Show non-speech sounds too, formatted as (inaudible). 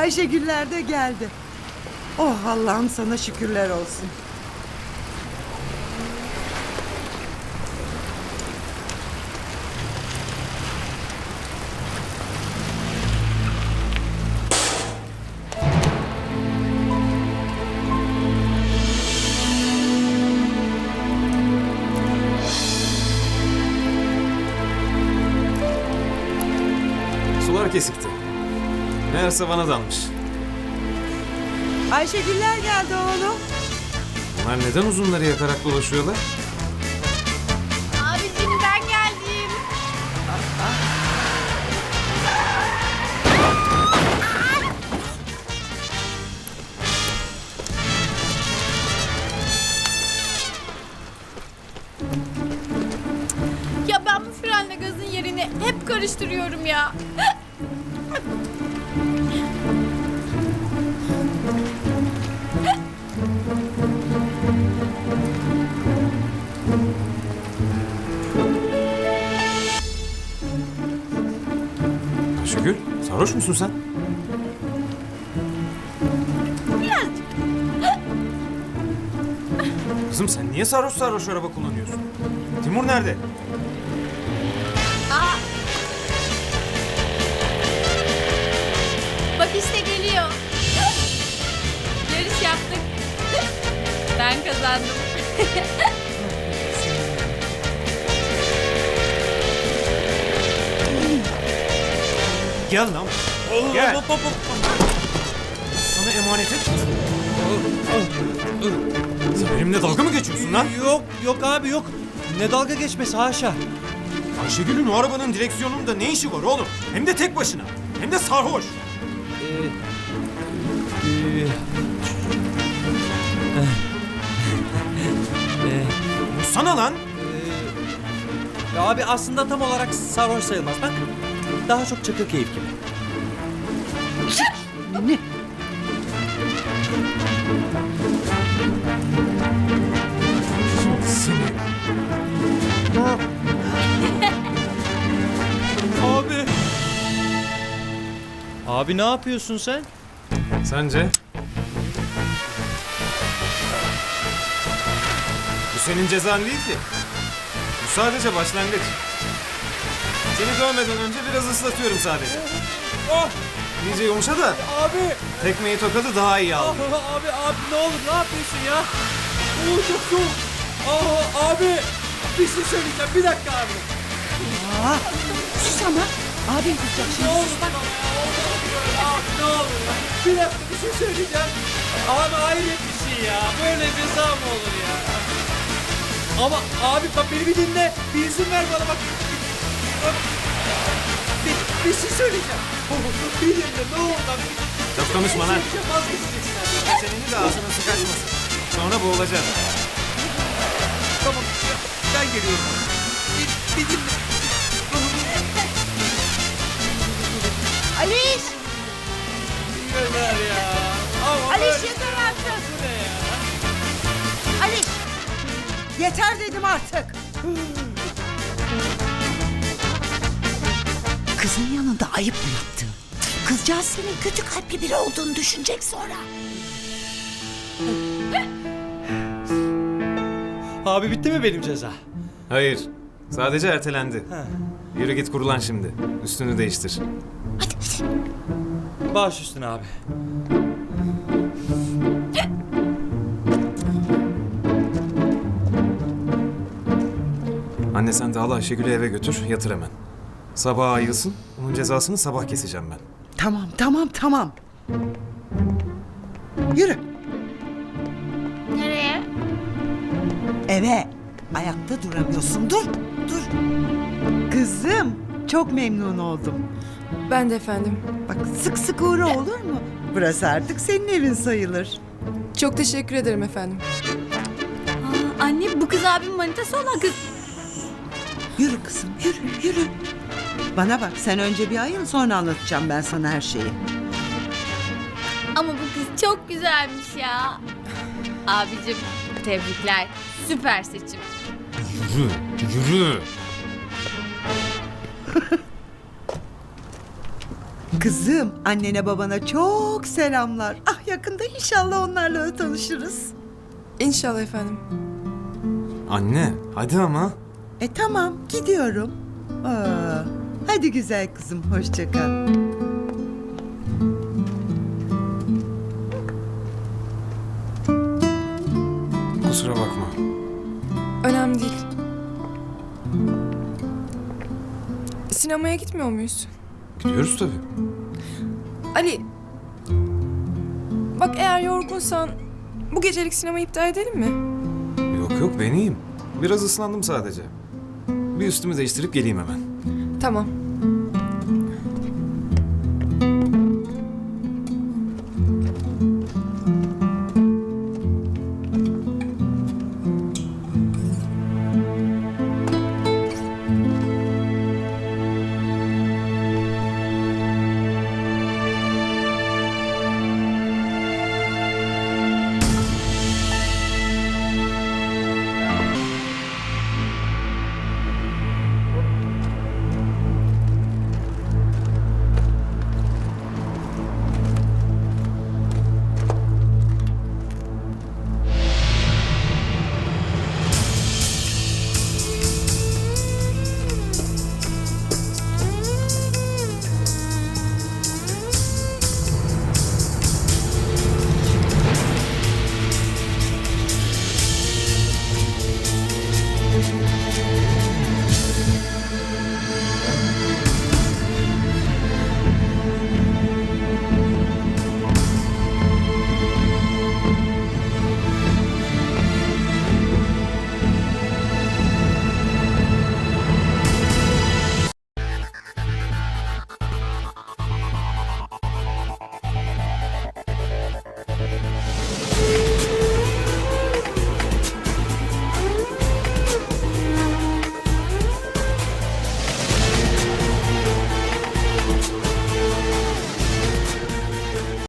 Ayşegüller de geldi. Oh Allah'ım sana şükürler olsun. Sular kesikti. Meğerse bana dalmış. Ayşegüller geldi oğlum. Bunlar neden uzunları yakarak dolaşıyorlar? Abicim ben geldim. Ya ben bu frenle gazın yerini hep karıştırıyorum ya. Ayşegül, sarhoş musun sen? Birazcık. Kızım sen niye sarhoş sarhoş araba kullanıyorsun? Timur nerede? Geliyor. Yarış yaptık. Ben kazandım. Gel lan. Gel. Sana emanet et. Sen benimle dalga mı geçiyorsun lan? Yok yok abi yok. Ne dalga geçmesi haşa. Ayşegül'ün o arabanın direksiyonunda ne işi var oğlum? Hem de tek başına. Hem de sarhoş. Ee, Sana lan. ya abi aslında tam olarak sarhoş sayılmaz bak. Daha çok çakır keyif gibi. Ne? Abi. Abi ne yapıyorsun sen? Sence? Senin cezan değil ki. Bu sadece başlangıç. Seni dövmeden önce biraz ıslatıyorum sadece. Oh İyice yumuşa da abi. tekmeyi tokadı daha iyi al. Ah, abi abi ne olur ne yapıyorsun ya? Oo çok soğuk. Aa, abi bir şey söyleyeceğim bir dakika abi. Aa, sus ama. Abim kızacak Ne şimdi. olur bak. Abi ne olur ya. Bir dakika bir şey söyleyeceğim. Abi hayret bir şey ya. Böyle ceza mı olur ya? Ama abi bak beni bir dinle. Bir izin ver bana bak. Bir, bir şey söyleyeceğim. (laughs) Bir dinle ne olur lan. Çok konuşma lan. Şey vazgeçeceksin abi. Senin de ağzına su kaçmasın. Sonra boğulacaksın. Tamam ben geliyorum. Bir, bir dinle. Aliş! Yeter ya. Ama Aliş yeter artık. Bu ne ya? Yeter dedim artık. Kızın yanında ayıp mı yaptın? Kızcağız senin kötü kalpli biri olduğunu düşünecek sonra. Abi bitti mi benim ceza? Hayır. Sadece ertelendi. Yürü git kurulan şimdi. Üstünü değiştir. Hadi hadi. Baş üstüne abi. Anne sen de al Ayşegül'ü eve götür. Yatır hemen. Sabah ayılsın. Onun cezasını sabah keseceğim ben. Tamam tamam tamam. Yürü Nereye? eve. Ayakta duramıyorsun. Dur dur. Kızım çok memnun oldum. Ben de efendim. Bak sık sık uğra olur mu? Burası artık senin evin sayılır. Çok teşekkür ederim efendim. Aa, anne bu kız abim manitası olan kız. Yürü kızım yürü yürü. Bana bak sen önce bir ayıl sonra anlatacağım ben sana her şeyi. Ama bu kız çok güzelmiş ya. Abicim tebrikler. Süper seçim. Yürü. Yürü. Kızım annene babana çok selamlar. Ah yakında inşallah onlarla da tanışırız. İnşallah efendim. Anne hadi ama. E tamam gidiyorum. Aa, hadi güzel kızım hoşça kal. Kusura bakma. Önemli değil. Sinemaya gitmiyor muyuz? Gidiyoruz tabii. Ali. Bak eğer yorgunsan bu gecelik sinema iptal edelim mi? Yok yok ben iyiyim. Biraz ıslandım sadece. Bir üstümü değiştirip geleyim hemen. Tamam.